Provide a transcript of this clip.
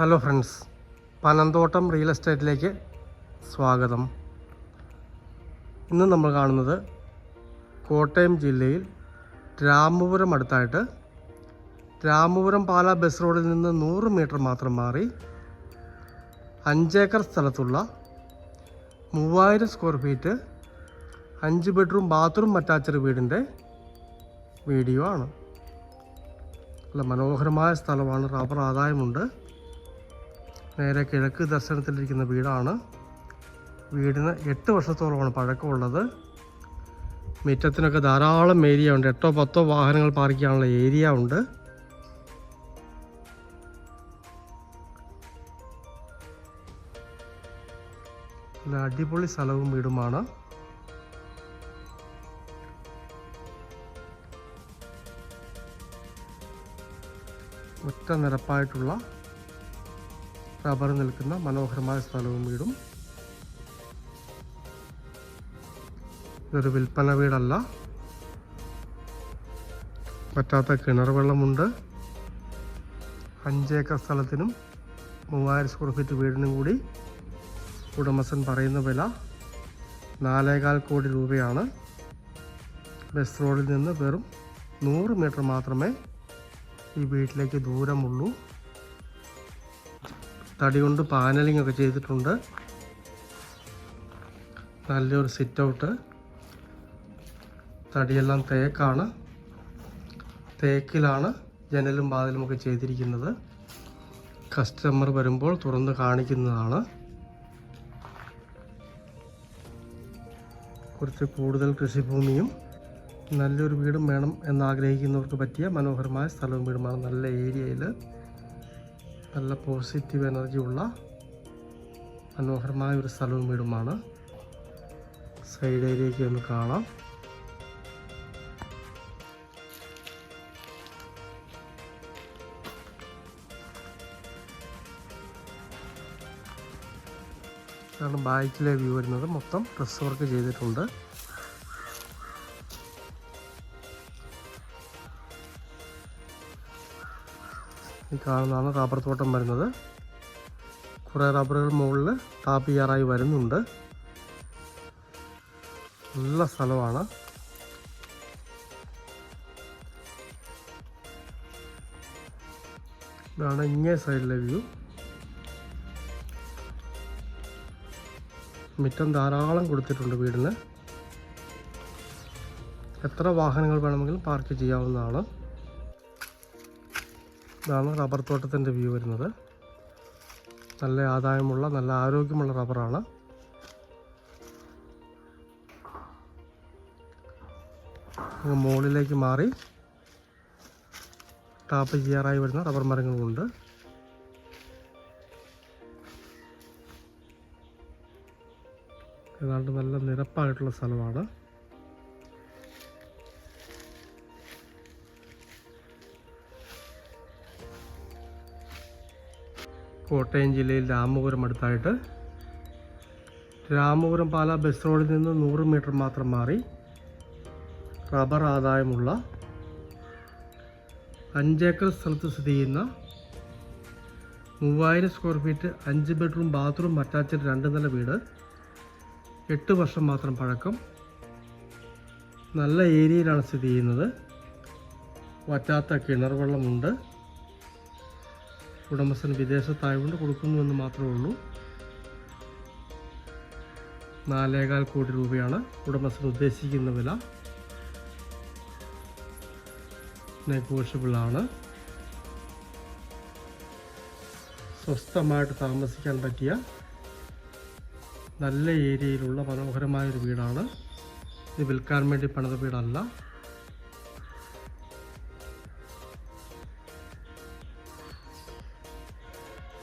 Hello friends Panamthottam real എസ്റ്റേറ്റിലേക്ക് സ്വാഗതം. ഇന്ന് നമ്മൾ കാണുന്നത് കോട്ടയം ജില്ലയിൽ രാമപുരം അടുത്തായിട്ട് രാമപുരം പാല ബസ് റോഡിൽ നിന്ന് നൂറ് മീറ്റർ മാത്രം മാറി അഞ്ചേക്കർ സ്ഥലത്തുള്ള മൂവായിരം സ്ക്വയർ ഫീറ്റ് അഞ്ച് ബെഡ്റൂം ബാത്റൂം അറ്റാച്ചഡ് വീടിന്റെ വീഡിയോ ആണ്. നല്ല മനോഹരമായ സ്ഥലമാണ് റബ്ബർ ആദായമുണ്ട്. നേരെ കിഴക്ക് ദർശനത്തിലിരിക്കുന്ന വീടാണ്. വീടിന് എട്ട് വർഷത്തോളമാണ് പഴക്കമുള്ളത്. മുറ്റത്തിനൊക്കെ ധാരാളം ഏരിയ ഉണ്ട്. എട്ടോ പത്തോ വാഹനങ്ങൾ പാർക്ക് ചെയ്യാനുള്ള ഏരിയ ഉണ്ട്. നല്ല അടിപൊളി സ്ഥലവും വീടുമാണ്. ഒറ്റ നിരപ്പായിട്ടുള്ള റബ്ബർ നിൽക്കുന്ന മനോഹരമായ സ്ഥലവും വീടും. ഇതൊരു വിൽപ്പന വീടല്ല. പറ്റാത്ത കിണർ വെള്ളമുണ്ട്. അഞ്ചേക്കർ സ്ഥലത്തിനും മൂവായിരം സ്ക്വയർ ഫീറ്റ് വീടിനും കൂടി ഉടമസ്ഥൻ പറയുന്ന വില നാലേകാൽ കോടി രൂപയാണ്. ബസ് റോഡിൽ നിന്ന് വെറും നൂറ് മീറ്റർ മാത്രമേ ഈ വീട്ടിലേക്ക് ദൂരമുള്ളൂ. തടി കൊണ്ട് പാനലിംഗ് ഒക്കെ ചെയ്തിട്ടുണ്ട്. നല്ലൊരു സിറ്റ് ഔട്ട് തടിയെല്ലാം തേക്കാണ്. തേക്കിലാണ് ജനലും വാതിലും ഒക്കെ ചെയ്തിരിക്കുന്നത്. കസ്റ്റമർ വരുമ്പോൾ തുറന്ന് കാണിക്കുന്നതാണ്. കുറച്ച് കൂടുതൽ കൃഷിഭൂമിയും നല്ലൊരു വീടും വേണം എന്നാഗ്രഹിക്കുന്നവർക്ക് പറ്റിയ മനോഹരമായ സ്ഥലവും വീടുമാണ് നല്ല ഏരിയയിൽ നല്ല പോസിറ്റീവ് എനർജി ഉള്ള മനോഹരമായ ഒരു സ്ഥലവും വീടുമാണ്. സൈഡ് ഏരിയയ്ക്ക് ഒന്ന് കാണാം. ഇതാണ് ബാക്കിലെ വ്യൂ വരുന്നത്. മൊത്തം ഡ്രസ് വർക്ക് ചെയ്തിട്ടുണ്ട്. ഈ കാണുന്നതാണ് റബ്ബർ തോട്ടം വരുന്നത്. കുറേ റബ്ബറുകൾ മുകളിൽ ടാപ്പ് ചെയ്യാറായി വരുന്നുണ്ട്. നല്ല സ്ഥലമാണ്. ഇതാണ് ഇങ്ങേ സൈഡിലെ വ്യൂ. മുറ്റം ധാരാളം കൊടുത്തിട്ടുണ്ട് വീടിന്. എത്ര വാഹനങ്ങൾ വേണമെങ്കിലും പാർക്ക് ചെയ്യാവുന്നതാണ്. ഇതാണ് റബ്ബർ തോട്ടത്തിന്റെ വ്യൂ വരുന്നത്. നല്ല ആദായമുള്ള നല്ല ആരോഗ്യമുള്ള റബ്ബറാണ്. മുകളിലേക്ക് മാറി ടാപ്പ് ചെയ്യാറായി വരുന്ന റബ്ബർ മരങ്ങളുമുണ്ട് ഏതാണ്ട് നല്ല നിരപ്പായിട്ടുള്ള സ്ഥലമാണ്. കോട്ടയം ജില്ലയിൽ രാമപുരം അടുത്തായിട്ട്. രാമപുരം പാല ബസ് റോഡിൽ നിന്ന് നൂറ് മീറ്റർ മാത്രം മാറി റബ്ബർ ആദായമുള്ള അഞ്ചേക്കർ സ്ഥലത്ത് സ്ഥിതി ചെയ്യുന്ന മൂവായിരം സ്ക്വയർ ഫീറ്റ് അഞ്ച് ബെഡ്റൂം ബാത്റൂം അറ്റാച്ച്ഡ് രണ്ട് നില വീട് എട്ട് വർഷം മാത്രം പഴക്കം. നല്ല ഏരിയയിലാണ് സ്ഥിതി ചെയ്യുന്നത്. വറ്റാത്ത കിണർ വെള്ളമുണ്ട്. ഉടമസ്ഥൻ വിദേശത്തായതുകൊണ്ട് കൊടുക്കുന്നുവെന്ന് മാത്രമേ ഉള്ളൂ. നാലേകാൽ കോടി രൂപയാണ് ഉടമസ്ഥൻ ഉദ്ദേശിക്കുന്ന വില. നെഗോഷ്യബിൾ ആണ് സ്വസ്ഥമായിട്ട് താമസിക്കാൻ പറ്റിയ നല്ല ഏരിയയിലുള്ള മനോഹരമായൊരു വീടാണ്. ഇത് വിൽക്കാൻ വേണ്ടി പണിത വീടല്ല.